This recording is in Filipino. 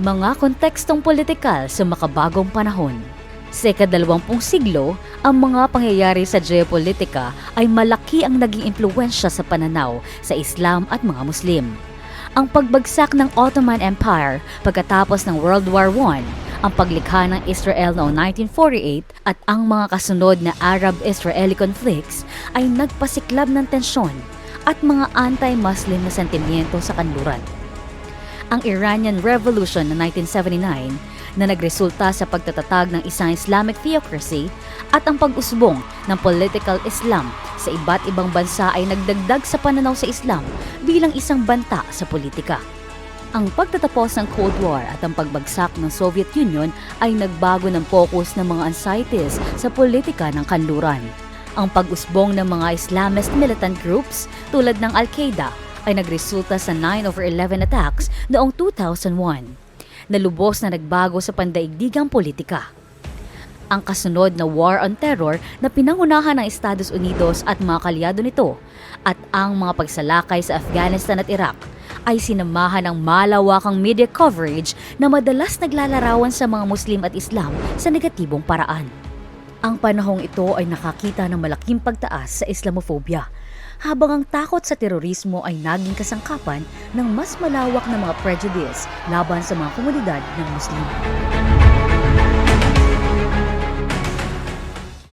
Mga kontekstong politikal sa makabagong panahon. Sa ikadalawampung siglo, ang mga pangyayari sa geopolitika ay malaki ang naging impluensya sa pananaw sa Islam at mga Muslim. Ang pagbagsak ng Ottoman Empire pagkatapos ng World War I, ang paglikha ng Israel noong 1948 at ang mga kasunod na Arab-Israeli conflicts ay nagpasiklab ng tensyon at mga anti-Muslim na sentimiento sa kanluran ang Iranian Revolution ng 1979 na nagresulta sa pagtatatag ng isang Islamic theocracy at ang pag-usbong ng political Islam sa iba't ibang bansa ay nagdagdag sa pananaw sa Islam bilang isang banta sa politika. Ang pagtatapos ng Cold War at ang pagbagsak ng Soviet Union ay nagbago ng focus ng mga anxieties sa politika ng kanluran. Ang pag-usbong ng mga Islamist militant groups tulad ng Al-Qaeda ay nagresulta sa 9 over 11 attacks noong 2001 na lubos na nagbago sa pandaigdigang politika. Ang kasunod na war on terror na pinangunahan ng Estados Unidos at mga kalyado nito at ang mga pagsalakay sa Afghanistan at Iraq ay sinamahan ng malawakang media coverage na madalas naglalarawan sa mga Muslim at Islam sa negatibong paraan. Ang panahong ito ay nakakita ng malaking pagtaas sa Islamophobia habang ang takot sa terorismo ay naging kasangkapan ng mas malawak na mga prejudice laban sa mga komunidad ng Muslim.